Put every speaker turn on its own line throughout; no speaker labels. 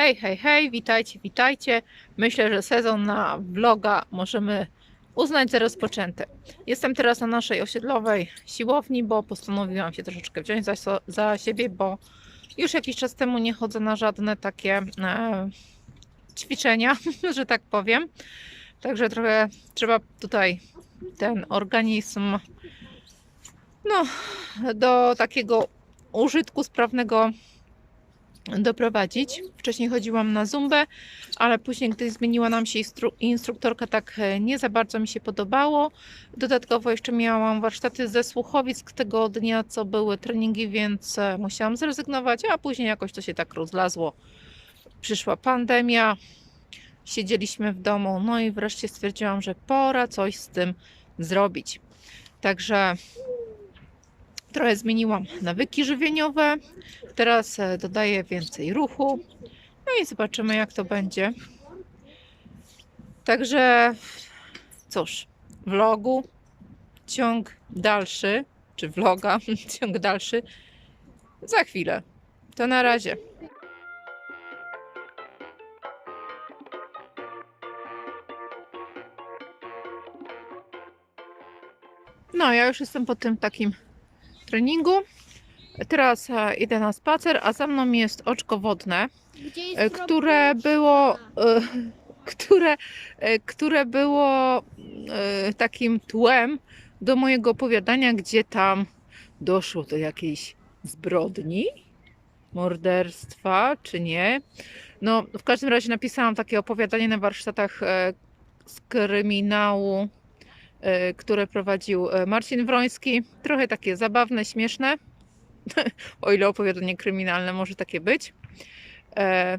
Hej, hej, hej, witajcie, witajcie. Myślę, że sezon na vloga możemy uznać za rozpoczęty. Jestem teraz na naszej osiedlowej siłowni, bo postanowiłam się troszeczkę wziąć za, za siebie, bo już jakiś czas temu nie chodzę na żadne takie e, ćwiczenia, że tak powiem. Także trochę trzeba tutaj ten organizm no, do takiego użytku sprawnego doprowadzić. Wcześniej chodziłam na zumbę, ale później, gdy zmieniła nam się instru- instruktorka, tak e, nie za bardzo mi się podobało. Dodatkowo jeszcze miałam warsztaty ze słuchowisk tego dnia, co były treningi, więc e, musiałam zrezygnować, a później jakoś to się tak rozlazło. Przyszła pandemia, siedzieliśmy w domu, no i wreszcie stwierdziłam, że pora coś z tym zrobić. Także trochę zmieniłam nawyki żywieniowe. Teraz e, dodaję więcej ruchu. No i zobaczymy, jak to będzie. Także cóż, vlogu ciąg dalszy, czy vloga ciąg dalszy za chwilę. To na razie. No, ja już jestem po tym takim treningu. Teraz e, idę na spacer, a za mną jest oczko wodne,
jest
e, które było, e, które, e, które było e, takim tłem do mojego opowiadania, gdzie tam doszło do jakiejś zbrodni, morderstwa, czy nie. No, w każdym razie napisałam takie opowiadanie na warsztatach e, z kryminału, e, które prowadził e, Marcin Wroński. Trochę takie zabawne, śmieszne o ile opowiadanie kryminalne może takie być. E,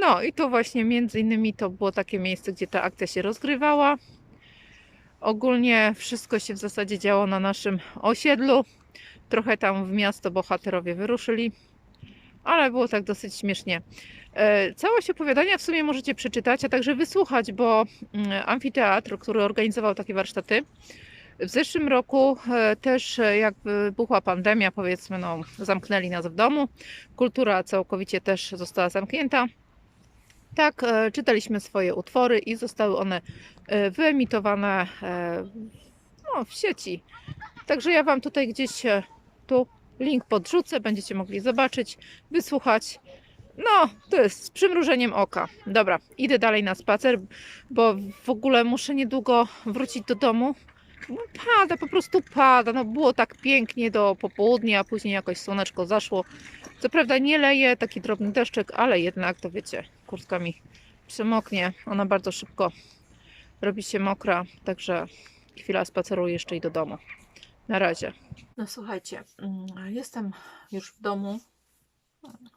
no i to właśnie między innymi to było takie miejsce, gdzie ta akcja się rozgrywała. Ogólnie wszystko się w zasadzie działo na naszym osiedlu. Trochę tam w miasto bohaterowie wyruszyli, ale było tak dosyć śmiesznie. E, Całość opowiadania w sumie możecie przeczytać, a także wysłuchać, bo mm, amfiteatr, który organizował takie warsztaty, w zeszłym roku e, też e, jak wybuchła pandemia, powiedzmy, no, zamknęli nas w domu. Kultura całkowicie też została zamknięta. Tak, czytaliśmy swoje utwory i zostały one wyemitowane no, w sieci. Także ja Wam tutaj gdzieś tu link podrzucę, będziecie mogli zobaczyć, wysłuchać. No, to jest z przymrużeniem oka. Dobra, idę dalej na spacer, bo w ogóle muszę niedługo wrócić do domu, no pada, po prostu pada. No było tak pięknie do popołudnia, a później jakoś słoneczko zaszło. Co prawda nie leje, taki drobny deszczek, ale jednak to wiecie, kurtka mi przemoknie. Ona bardzo szybko robi się mokra, także chwila spaceru jeszcze i do domu. Na razie. No słuchajcie, mm, jestem już w domu.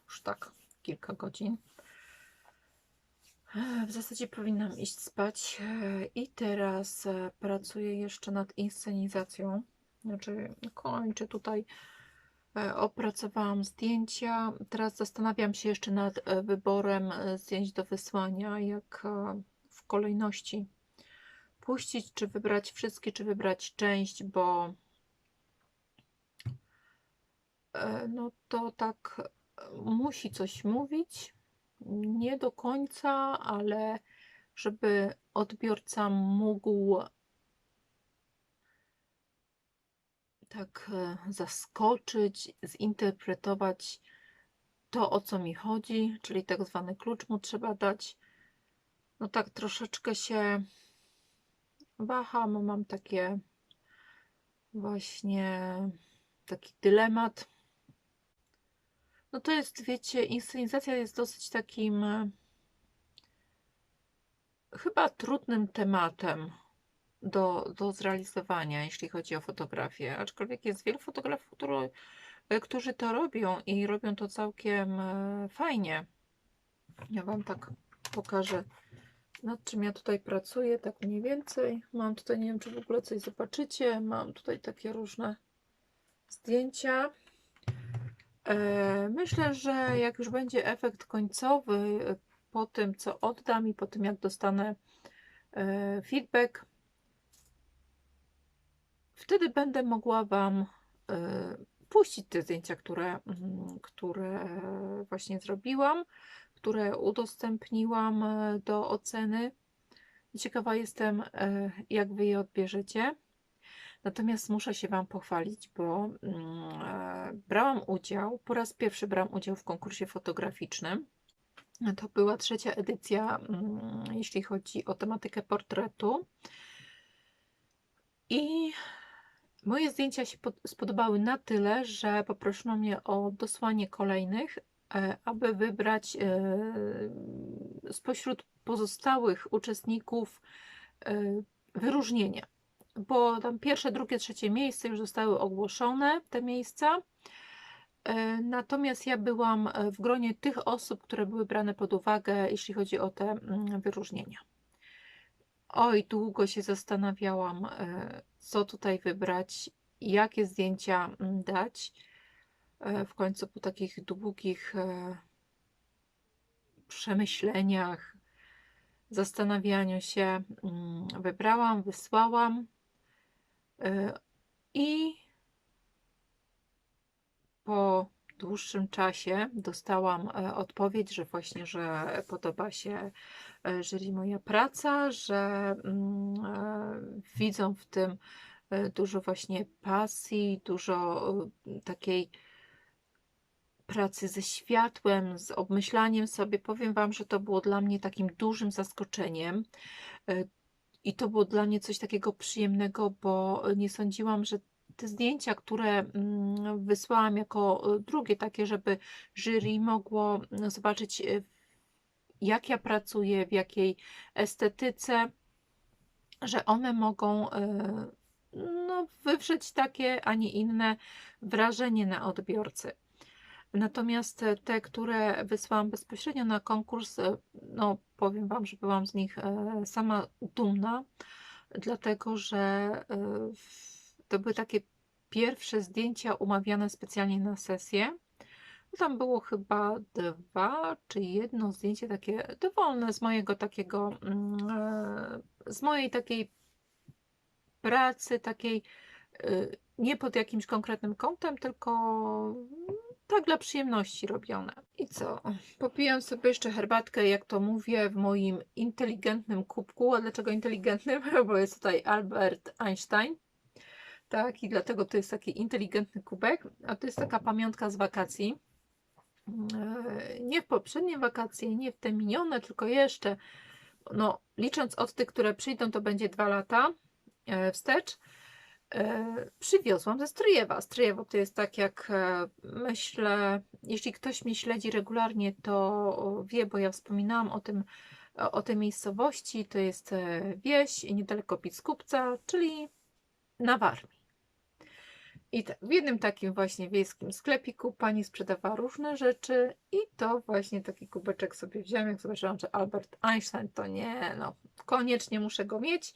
Już tak kilka godzin. W zasadzie powinnam iść spać e, i teraz e, pracuję jeszcze nad inscenizacją. Znaczy kończę tutaj, e, opracowałam zdjęcia. Teraz zastanawiam się jeszcze nad wyborem zdjęć do wysłania, jak w kolejności puścić, czy wybrać wszystkie, czy wybrać część, bo no to tak e, musi coś mówić nie do końca, ale żeby odbiorca mógł tak e, zaskoczyć, zinterpretować to, o co mi chodzi, czyli tak zwany klucz mu trzeba dać. No tak troszeczkę się waham, mam takie właśnie taki dylemat. No to jest, wiecie, inscenizacja jest dosyć takim e, chyba trudnym tematem do, do zrealizowania, jeśli chodzi o fotografię. Aczkolwiek jest wielu fotografów, który, e, którzy to robią i robią to całkiem e, fajnie. Ja Wam tak pokażę, nad czym ja tutaj pracuję, tak mniej więcej. Mam tutaj, nie wiem, czy w ogóle coś zobaczycie. Mam tutaj takie różne zdjęcia. E, Myślę, że jak już będzie efekt końcowy e, po tym, co oddam i po tym, jak dostanę e, feedback, wtedy będę mogła Wam puścić te zdjęcia, które, mm, które właśnie zrobiłam, które udostępniłam do oceny. Ciekawa jestem, jak Wy je odbierzecie. Natomiast muszę się Wam pochwalić, bo mm, e, brałam udział, po raz pierwszy brałam udział w konkursie fotograficznym. To była trzecia edycja, mm, jeśli chodzi o tematykę portretu. I moje zdjęcia się pod- spodobały na tyle, że poproszono mnie o dosłanie kolejnych, e, aby wybrać e, spośród pozostałych uczestników wyróżnienie. Bo tam pierwsze, drugie, trzecie miejsce już zostały ogłoszone, te miejsca. E, Natomiast ja byłam e, w gronie tych osób, które były brane pod uwagę, jeśli chodzi o te mm, wyróżnienia. Oj, długo się zastanawiałam, e, co tutaj wybrać, jakie zdjęcia mm, dać. W końcu po takich długich przemyśleniach, zastanawianiu się, mm, wybrałam, wysłałam i po dłuższym czasie dostałam e, odpowiedź, że właśnie, że podoba się e, jury moja praca, że mm, e, widzą w tym dużo właśnie pasji, dużo takiej pracy ze światłem, z obmyślaniem sobie. Powiem Wam, że to było dla mnie takim dużym zaskoczeniem. I to było dla mnie coś takiego przyjemnego, bo nie sądziłam, że te zdjęcia, które mm, wysłałam jako e, drugie, takie, żeby jury mogło mm, zobaczyć, e, jak ja pracuję, w jakiej estetyce, że one mogą e, no, wywrzeć takie, a nie inne wrażenie na odbiorcy. Natomiast e, te, które wysłałam bezpośrednio na konkurs, e, no powiem Wam, że byłam z nich e, sama dumna, dlatego że to były takie pierwsze zdjęcia umawiane specjalnie na sesję. Tam było chyba dwa czy jedno zdjęcie takie dowolne z mojego takiego, mm, z mojej takiej pracy, takiej nie pod jakimś konkretnym kątem, tylko tak dla przyjemności robione. I co? Popijam sobie jeszcze herbatkę, jak to mówię, w moim inteligentnym kubku. A dlaczego inteligentnym? Bo jest tutaj Albert Einstein. Tak, i dlatego to jest taki inteligentny kubek. A to jest taka pamiątka z wakacji. E, Nie w poprzednie wakacje, nie w te minione, tylko jeszcze, no licząc od tych, które przyjdą, to będzie dwa lata e, wstecz. E, przywiozłam ze Stryjewa. Stryjewo to jest tak jak e, myślę, jeśli ktoś mnie śledzi regularnie, to wie, bo ja wspominałam o tym, o, tej miejscowości. To jest e, wieś niedaleko Pickupca, czyli na Warmii. I tak, w jednym takim właśnie wiejskim sklepiku pani sprzedawała różne rzeczy i to właśnie taki kubeczek sobie wziąłem, jak zobaczyłam, że Albert Einstein to nie, no koniecznie muszę go mieć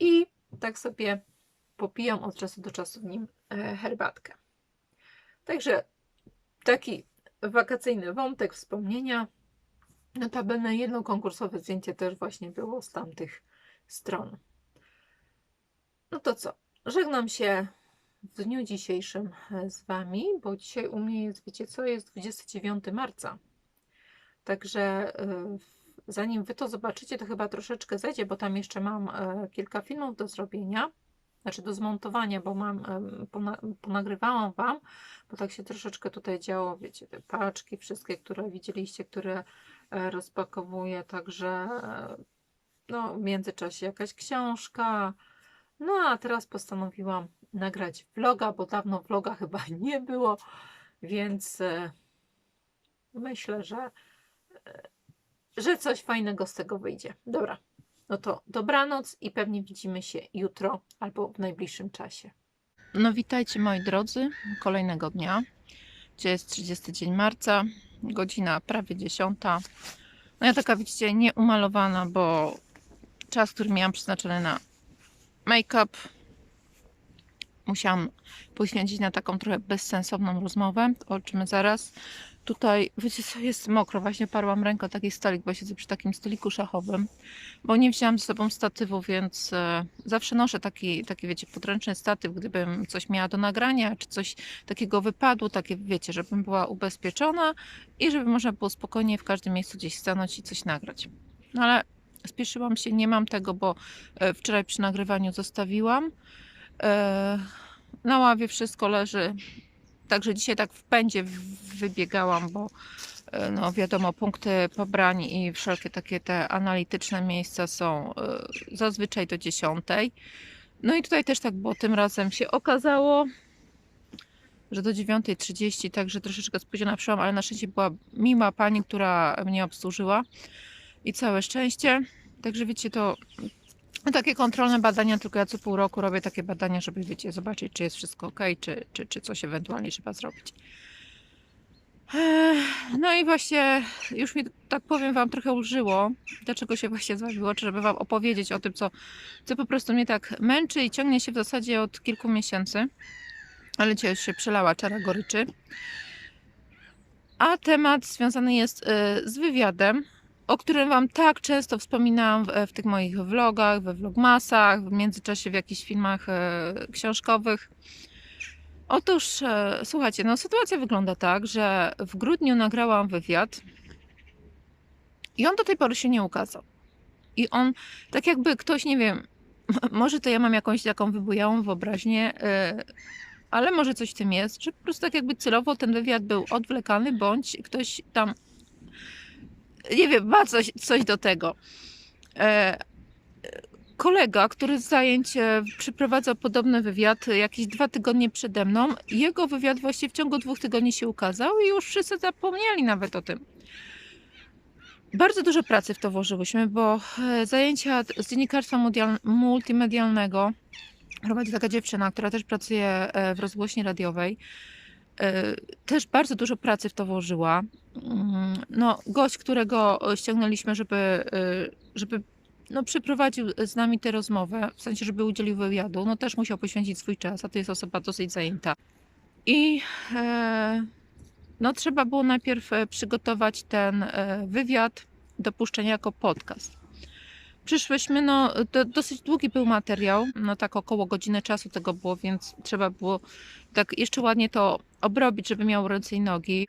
i tak sobie popijam od czasu do czasu w nim e, herbatkę. Także taki wakacyjny wątek, wspomnienia. Notabene jedno konkursowe zdjęcie też właśnie było z tamtych stron. No to co? Żegnam się w dniu dzisiejszym e, z Wami, bo dzisiaj u mnie jest, wiecie co, jest 29 marca. Także e, zanim Wy to zobaczycie, to chyba troszeczkę zejdzie, bo tam jeszcze mam kilka filmów do zrobienia znaczy do zmontowania, bo mam, ponagrywałam Wam, bo tak się troszeczkę tutaj działo, wiecie, te paczki wszystkie, które widzieliście, które e, rozpakowuję, także e, no, w międzyczasie jakaś książka, no a teraz postanowiłam nagrać vloga, bo dawno vloga chyba nie było, więc e, myślę, że, że coś fajnego z tego wyjdzie. Dobra, no to dobranoc i pewnie widzimy się jutro albo w najbliższym czasie. No witajcie moi drodzy, kolejnego dnia. Dzisiaj jest 30 dzień marca, godzina prawie 10. No ja taka widzicie nieumalowana, bo czas, który miałam przeznaczony na make-up musiałam poświęcić na taką trochę bezsensowną rozmowę, o czym zaraz. Tutaj, wiecie co, jest mokro, właśnie parłam ręką taki stolik, bo siedzę przy takim stoliku szachowym, bo nie wzięłam ze sobą statywu, więc e, zawsze noszę taki, taki, wiecie, podręczny statyw, gdybym coś miała do nagrania, czy coś takiego wypadło, takie, wiecie, żebym była ubezpieczona i żeby można było spokojnie w każdym miejscu gdzieś stanąć i coś nagrać. No ale spieszyłam się, nie mam tego, bo e, wczoraj przy nagrywaniu zostawiłam. E, Na ławie wszystko leży. Także dzisiaj tak w pędzie wybiegałam, bo e, no wiadomo, punkty pobrań i wszelkie takie te analityczne miejsca są e, zazwyczaj do 10. No i tutaj też tak było. Tym razem się okazało, że do 9.30, także troszeczkę spóźniona przyszłam, ale na szczęście była miła pani, która mnie obsłużyła i całe szczęście. Także wiecie, to no, takie kontrolne badania, tylko ja co pół roku robię takie badania, żeby wiecie, zobaczyć, czy jest wszystko ok, czy, czy, czy coś ewentualnie trzeba zrobić. No i właśnie już mi, tak powiem Wam, trochę ulżyło, dlaczego się właśnie zwabiło, czy żeby Wam opowiedzieć o tym, co, co po prostu mnie tak męczy i ciągnie się w zasadzie od kilku miesięcy. Ale już się przelała czara goryczy. A temat związany jest y, z wywiadem, o którym Wam tak często wspominałam w, w tych moich vlogach, we vlogmasach, w międzyczasie w jakichś filmach e, książkowych. Otóż, e, słuchajcie, no sytuacja wygląda tak, że w grudniu nagrałam wywiad i on do tej pory się nie ukazał. I on, tak jakby ktoś, nie wiem, może to ja mam jakąś taką wybujałą wyobraźnię, e, ale może coś w tym jest, że po prostu tak jakby celowo ten wywiad był odwlekany, bądź ktoś tam nie wiem, ma coś, coś do tego. E, kolega, który z zajęć e, przeprowadzał podobny wywiad jakieś dwa tygodnie przede mną, jego wywiad właśnie w ciągu dwóch tygodni się ukazał i już wszyscy zapomnieli nawet o tym. Bardzo dużo pracy w to włożyłyśmy, bo e, zajęcia z dziennikarstwa multimedialnego prowadzi taka dziewczyna, która też pracuje e, w rozgłośni radiowej. E, Też bardzo dużo pracy w to włożyła. Mm, No, gość, którego ściągnęliśmy, żeby, e, żeby no, przeprowadził z nami tę rozmowę, w sensie, żeby udzielił wywiadu, no też musiał poświęcić swój czas, a to jest osoba dosyć zajęta. I e, no, trzeba było najpierw e, przygotować ten e, wywiad do puszczenia jako podcast. Przyszłyśmy, no to dosyć długi był materiał, no tak około godziny czasu tego było, więc trzeba było tak jeszcze ładnie to obrobić, żeby miał ręce i nogi.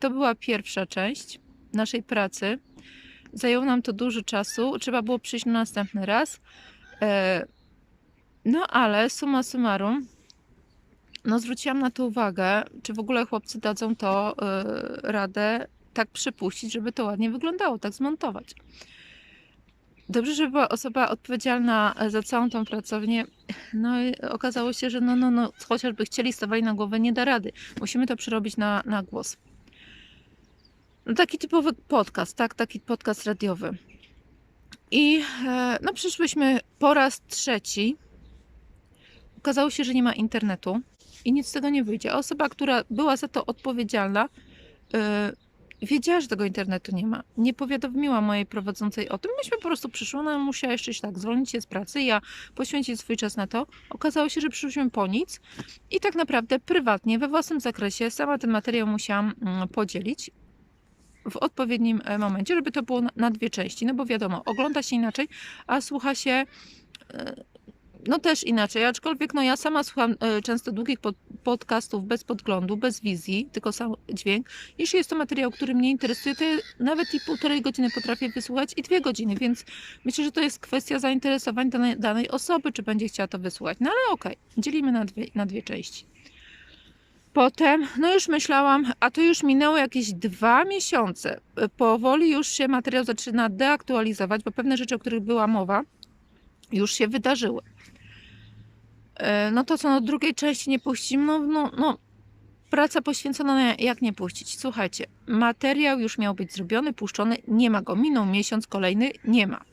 To była pierwsza część naszej pracy. Zajęło nam to dużo czasu, trzeba było przyjść na następny raz. E, No ale summa summarum, no zwróciłam na to uwagę, czy w ogóle chłopcy dadzą to e, radę tak przypuścić, żeby to ładnie wyglądało, tak zmontować. Dobrze, że była osoba odpowiedzialna e, za całą tą pracownię. No i okazało się, że no, no, no, chociażby chcieli, stawali na głowę, nie da rady. Musimy to przerobić na, na głos. No, taki typowy podcast, tak? Taki podcast radiowy. I e, no przyszłyśmy po raz trzeci. Okazało się, że nie ma internetu i nic z tego nie wyjdzie. A osoba, która była za to odpowiedzialna, wiedziała, że tego internetu nie ma. Nie powiadomiła mojej prowadzącej o tym. Myśmy po prostu przyszły, ona musiała jeszcze się tak zwolnić się z pracy, ja poświęcić swój czas na to. Okazało się, że przyszłyśmy po nic i tak naprawdę prywatnie, we własnym zakresie, sama ten materiał musiałam mm, podzielić w odpowiednim e, momencie, żeby to było na, na dwie części, no bo wiadomo, ogląda się inaczej, a słucha się e, no też inaczej, aczkolwiek no ja sama słucham e, często długich pod, podcastów bez podglądu, bez wizji, tylko sam dźwięk. Jeśli jest to materiał, który mnie interesuje, to ja nawet i półtorej godziny potrafię wysłuchać i dwie godziny, więc myślę, że to jest kwestia zainteresowań danej, danej osoby, czy będzie chciała to wysłuchać. No ale okej, dzielimy na dwie, na dwie części. Potem, no już myślałam, a to już minęło jakieś dwa miesiące. Powoli już się materiał zaczyna deaktualizować, bo pewne rzeczy, o których była mowa, już się wydarzyły. E, No to co, no drugiej części nie puścimy, no, no, no praca poświęcona na jak nie puścić. Słuchajcie, materiał już miał być zrobiony, puszczony, nie ma go. Minął miesiąc, kolejny nie ma.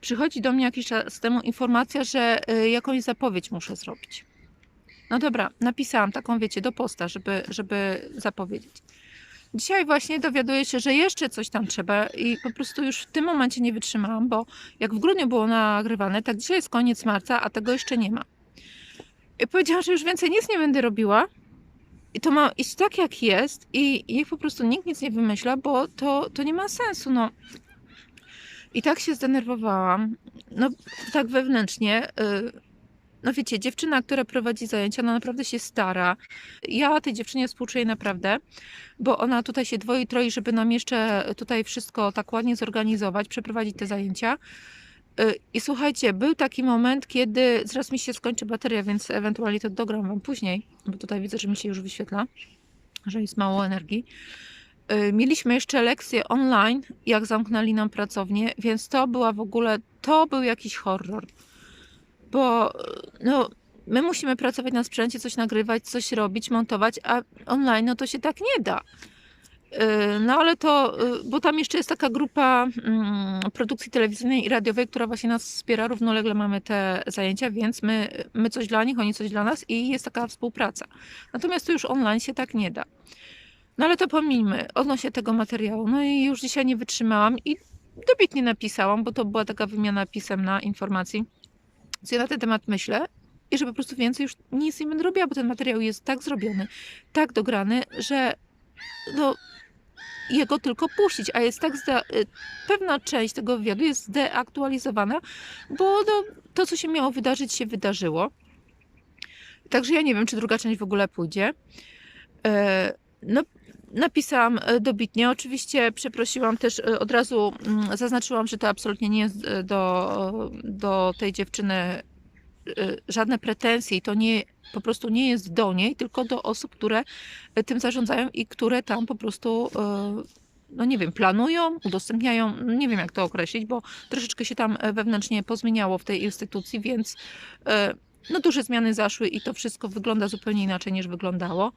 Przychodzi do mnie jakiś czas temu informacja, że y, jakąś zapowiedź muszę zrobić. No dobra, napisałam taką, wiecie, do posta, żeby, żeby zapowiedzieć. Dzisiaj właśnie dowiaduję się, że jeszcze coś tam trzeba i po prostu już w tym momencie nie wytrzymałam, bo jak w grudniu było nagrywane, tak dzisiaj jest koniec marca, a tego jeszcze nie ma. I powiedziałam, że już więcej nic nie będę robiła. I to ma iść tak, jak jest, i i niech po prostu nikt nic nie wymyśla, bo to, to nie ma sensu. No. I tak się zdenerwowałam, no tak wewnętrznie. y, No wiecie, dziewczyna, która prowadzi zajęcia, no naprawdę się stara. Ja tej dziewczynie współczuję naprawdę, bo ona tutaj się dwoi, troi, żeby nam jeszcze tutaj wszystko tak ładnie zorganizować, przeprowadzić te zajęcia. Y, I słuchajcie, był taki moment, kiedy zaraz mi się skończy bateria, więc ewentualnie to dogram Wam później, bo tutaj widzę, że mi się już wyświetla, że jest mało energii. Y, Mieliśmy jeszcze lekcje online, jak zamknęli nam pracownię, więc to była w ogóle, to był jakiś horror. Bo y, no, my musimy pracować na sprzęcie, coś nagrywać, coś robić, montować, a online no to się tak nie da. Y, No ale to, y, bo tam jeszcze jest taka grupa mm, produkcji telewizyjnej i radiowej, która właśnie nas wspiera, równolegle mamy te zajęcia, więc my, my coś dla nich, oni coś dla nas i jest taka współpraca. Natomiast to już online się tak nie da. No ale to pomijmy, odnośnie tego materiału. No i już dzisiaj nie wytrzymałam i dobitnie napisałam, bo to była taka wymiana pisemna informacji, co ja na ten temat myślę i że po prostu więcej już nic nie będę robiła, bo ten materiał jest tak zrobiony, tak dograny, że no, jego tylko puścić, a jest tak y, pewna część tego wywiadu jest zdeaktualizowana, bo no, to, co się miało wydarzyć, się wydarzyło. Także ja nie wiem, czy druga część w ogóle pójdzie. E, No, napisałam e, dobitnie. Oczywiście przeprosiłam też e, od razu, mm, zaznaczyłam, że to absolutnie nie jest do, do tej dziewczyny żadne pretensje i to nie, po prostu nie jest do niej, tylko do osób, które e, tym zarządzają i które tam po prostu, e, no nie wiem, planują, udostępniają, nie wiem jak to określić, bo troszeczkę się tam e, wewnętrznie pozmieniało w tej instytucji, więc e, no duże zmiany zaszły i to wszystko wygląda zupełnie inaczej niż wyglądało.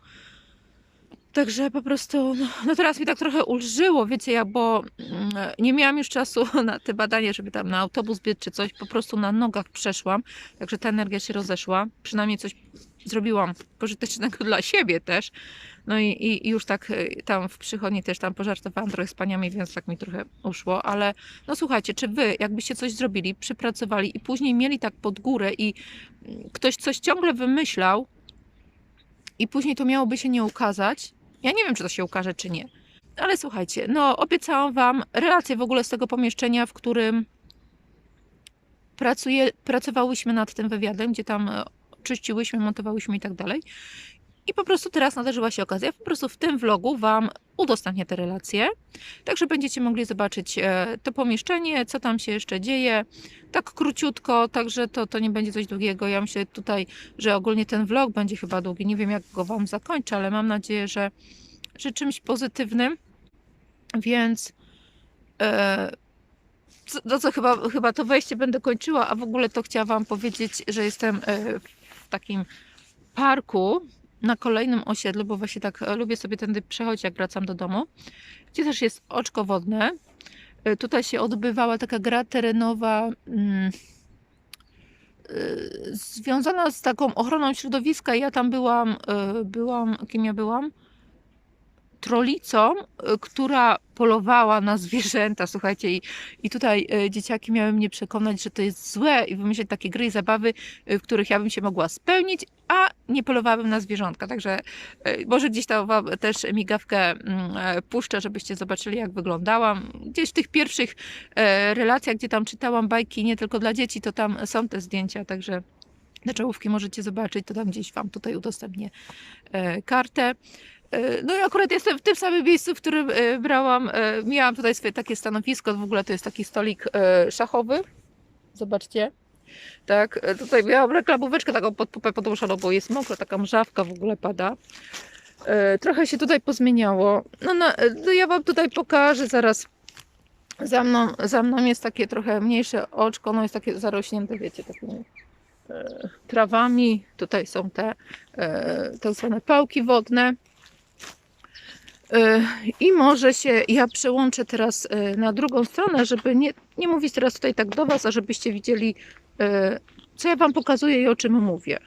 Także po prostu, no, no teraz mi tak trochę ulżyło, wiecie, ja, bo mm, nie miałam już czasu na te badania, żeby tam na autobus biec czy coś, po prostu na nogach przeszłam, także ta energia się rozeszła, przynajmniej coś zrobiłam pożytecznego dla siebie też, no i, i, i już tak y, tam w przychodni też tam pożartowałam trochę z paniami, więc tak mi trochę uszło, ale no słuchajcie, czy wy jakbyście coś zrobili, przypracowali i później mieli tak pod górę i mm, ktoś coś ciągle wymyślał i później to miałoby się nie ukazać, ja nie wiem, czy to się ukaże, czy nie. Ale słuchajcie, no obiecałam Wam relację w ogóle z tego pomieszczenia, w którym pracuje, pracowałyśmy nad tym wywiadem, gdzie tam e, czyściłyśmy, montowałyśmy i tak dalej. I po prostu teraz nadarzyła się okazja. Ja po prostu w tym vlogu Wam udostępnię te relacje. Także będziecie mogli zobaczyć e, to pomieszczenie, co tam się jeszcze dzieje. Tak króciutko, także to, to nie będzie coś długiego. Ja myślę tutaj, że ogólnie ten vlog będzie chyba długi. Nie wiem, jak go Wam zakończę, ale mam nadzieję, że, że czymś pozytywnym. Więc e, no co chyba, chyba to wejście będę kończyła, a w ogóle to chciałam Wam powiedzieć, że jestem e, w takim parku na kolejnym osiedlu, bo właśnie tak e, lubię sobie tędy przechodzić, jak wracam do domu, gdzie też jest oczko wodne. E, Tutaj się odbywała taka gra terenowa mm, e, związana z taką ochroną środowiska. Ja tam byłam, byłam, kim ja byłam? Trolicą, e, która polowała na zwierzęta, słuchajcie, i, i tutaj e, dzieciaki miały mnie przekonać, że to jest złe i wymyśleć takie gry i zabawy, e, w których ja bym się mogła spełnić, a nie polowałabym na zwierzątka. Także może gdzieś tam też migawkę mm, e, puszczę, żebyście zobaczyli, jak wyglądałam. Gdzieś w tych pierwszych e, relacjach, gdzie tam czytałam bajki nie tylko dla dzieci, to tam są te zdjęcia, także te czołówki możecie zobaczyć, to tam gdzieś wam tutaj udostępnię e, kartę. E, No i akurat jestem w tym samym miejscu, w którym e, brałam, e, miałam tutaj swoje takie stanowisko, w ogóle to jest taki stolik szachowy. Zobaczcie. Tak, tutaj miałam reklamóweczkę taką pod pupę bo jest mokro, taka mrzawka w ogóle pada. Trochę się tutaj pozmieniało. No, no, no ja wam tutaj pokażę zaraz. Za mną, za mną jest takie trochę mniejsze oczko, no jest takie zarośnięte, wiecie, takimi trawami. Tutaj są te tak zwane pałki wodne. I może się ja przełączę teraz e, na drugą stronę, żeby nie, nie mówić teraz tutaj tak do Was, a żebyście widzieli, e, co ja Wam pokazuję i o czym mówię.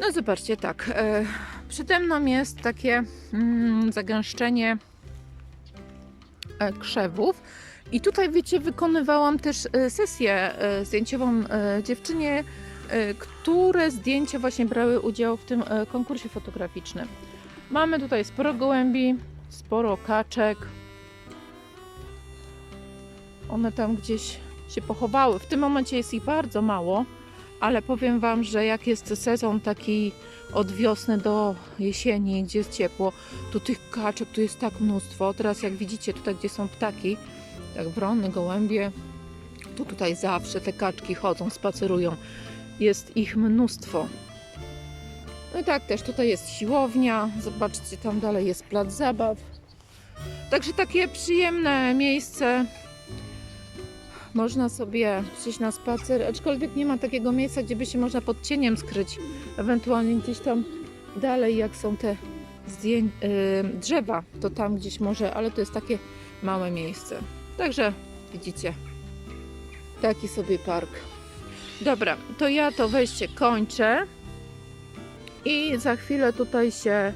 No zobaczcie, tak. e, Przede mną jest takie mm, zagęszczenie krzewów. I tutaj, wiecie, wykonywałam też sesję zdjęciową dziewczynie, które zdjęcia właśnie brały udział w tym konkursie fotograficznym. Mamy tutaj sporo gołębi, sporo kaczek. One tam gdzieś się pochowały. W tym momencie jest ich bardzo mało, ale powiem Wam, że jak jest sezon taki od wiosny do jesieni, gdzie jest ciepło, to tych kaczek tu jest tak mnóstwo. Teraz jak widzicie tutaj, gdzie są ptaki, tak wrony, gołębie, to tutaj zawsze te kaczki chodzą, spacerują. Jest ich mnóstwo. No i tak też tutaj jest siłownia. Zobaczcie, tam dalej jest plac zabaw. Także takie przyjemne miejsce. Można sobie przyjść na spacer, aczkolwiek nie ma takiego miejsca, gdzie by się można pod cieniem skryć. Ewentualnie gdzieś tam dalej, jak są te zdjęć, yy, drzewa, to tam gdzieś może, ale to jest takie małe miejsce. Także widzicie, taki sobie park. Dobra, to ja to wejście kończę i za chwilę tutaj się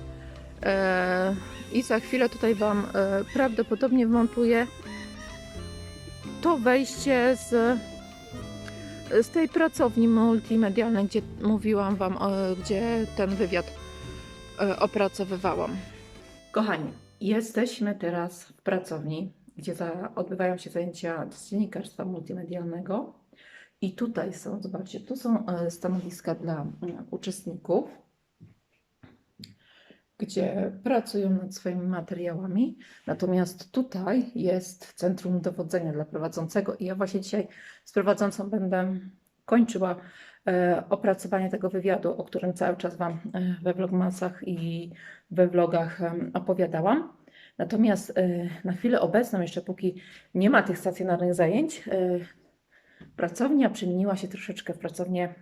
e, i za chwilę tutaj Wam e, prawdopodobnie wmontuję to wejście z, z tej pracowni multimedialnej, gdzie mówiłam Wam, e, gdzie ten wywiad e, opracowywałam. Kochani, jesteśmy teraz w pracowni, gdzie za, odbywają się zajęcia dziennikarstwa multimedialnego. I tutaj są, zobaczcie, tu są e, stanowiska dla e, uczestników, gdzie pracują nad swoimi materiałami. Natomiast tutaj jest centrum dowodzenia dla prowadzącego i ja właśnie dzisiaj z prowadzącą będę kończyła e, opracowanie tego wywiadu, o którym cały czas Wam e, we vlogmasach i we vlogach opowiadałam. Natomiast e, na chwilę obecną, jeszcze póki nie ma tych stacjonarnych zajęć, pracownia przemieniła się troszeczkę w pracownię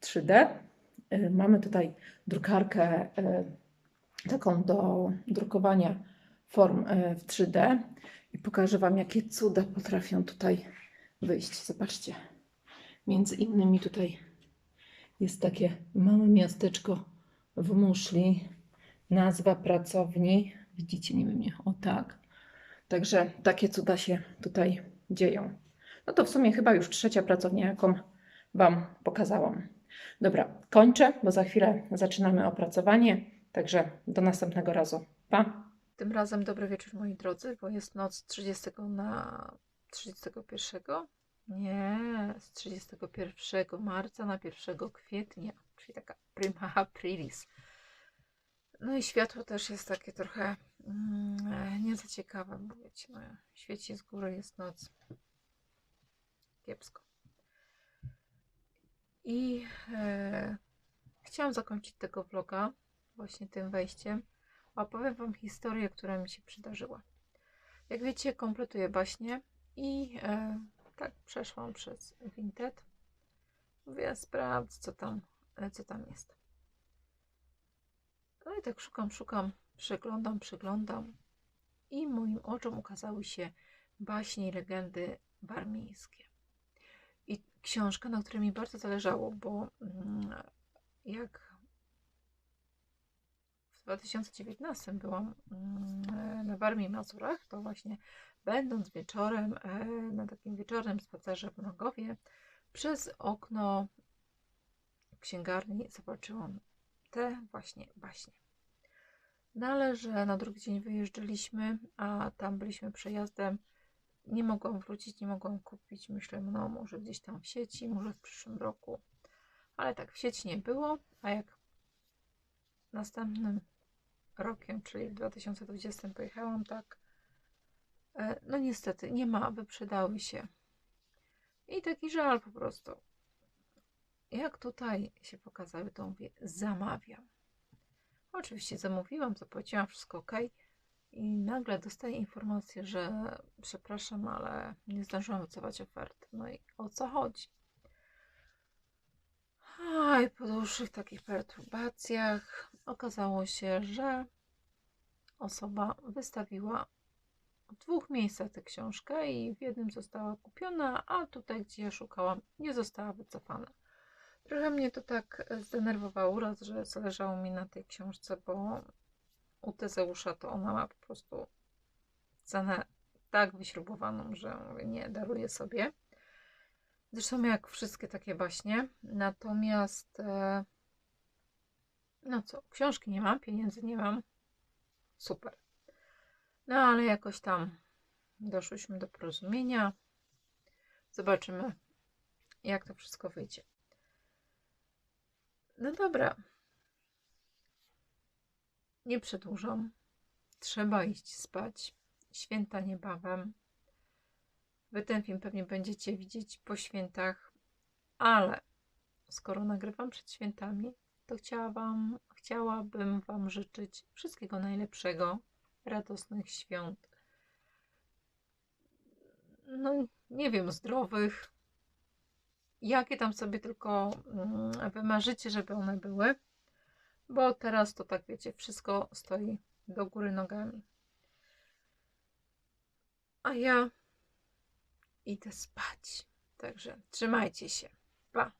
3D. Y, Mamy tutaj drukarkę y, taką do drukowania form y, w 3D i pokażę Wam, jakie cuda potrafią tutaj wyjść. Zobaczcie. Między innymi tutaj jest takie małe miasteczko w muszli. Nazwa pracowni. Widzicie, nie wiem, o tak. Także takie cuda się tutaj dzieją. No to w sumie chyba już trzecia pracownia, jaką Wam pokazałam. Dobra, kończę, bo za chwilę zaczynamy opracowanie. Także do następnego razu. Pa! Tym razem dobry wieczór moi drodzy, bo jest noc 30 na 31. Nie, z 31 marca na 1 kwietnia, czyli taka prima aprilis. No i światło też jest takie trochę mm, nie za ciekawe, bo wiecie, no, świeci z góry, jest noc. Kiepsko. I e, chciałam zakończyć tego vloga właśnie tym wejściem. Opowiem Wam historię, która mi się przydarzyła. Jak wiecie, kompletuję baśnie i e, tak przeszłam przez Vinted. Mówię, sprawdź, co tam, e, co tam jest. No i tak szukam, szukam, przeglądam, przeglądam i moim oczom ukazały się baśnie i legendy barmiejskie. Książka, na której mi bardzo zależało, bo mm, jak w 2019 byłam mm, na Warmii Mazurach, to właśnie będąc wieczorem, e, na takim wieczornym spacerze w Mrogowie, przez okno księgarni zobaczyłam te właśnie baśnie. No ale że na drugi dzień wyjeżdżaliśmy, a tam byliśmy przejazdem, nie mogłam wrócić, nie mogłam kupić. Myślę, no może gdzieś tam w sieci, może w przyszłym roku. Ale tak, w sieci nie było, a jak następnym rokiem, czyli w 2020 pojechałam, tak, e, no niestety nie ma, wyprzedały się. I taki żal po prostu. Jak tutaj się pokazały, to mówię, zamawiam. Oczywiście zamówiłam, zapłaciłam, wszystko ok. I nagle dostaję informację, że przepraszam, ale nie zdążyłam wycofać oferty. No i o co chodzi? A i po dłuższych takich perturbacjach okazało się, że osoba wystawiła w dwóch miejscach tę książkę i w jednym została kupiona, a tutaj, gdzie ja szukałam, nie została wycofana. Trochę mnie to tak zdenerwowało raz, że zależało mi na tej książce, bo u Tezeusza to ona ma po prostu cenę tak wyśrubowaną, że nie, daruję sobie. Zresztą jak wszystkie takie baśnie. Natomiast e, no co, książki nie mam, pieniędzy nie mam. Super. No ale jakoś tam doszłyśmy do porozumienia. Zobaczymy, jak to wszystko wyjdzie. No dobra. Nie przedłużam. Trzeba iść spać. Święta niebawem. Wy ten film pewnie będziecie widzieć po świętach, ale skoro nagrywam przed świętami, to chciała wam, chciałabym Wam życzyć wszystkiego najlepszego, radosnych świąt. No, nie wiem, zdrowych. Jakie tam sobie tylko mm, wymarzycie, żeby one były, bo teraz to tak wiecie, wszystko stoi do góry nogami. A ja idę spać. Także trzymajcie się. Pa.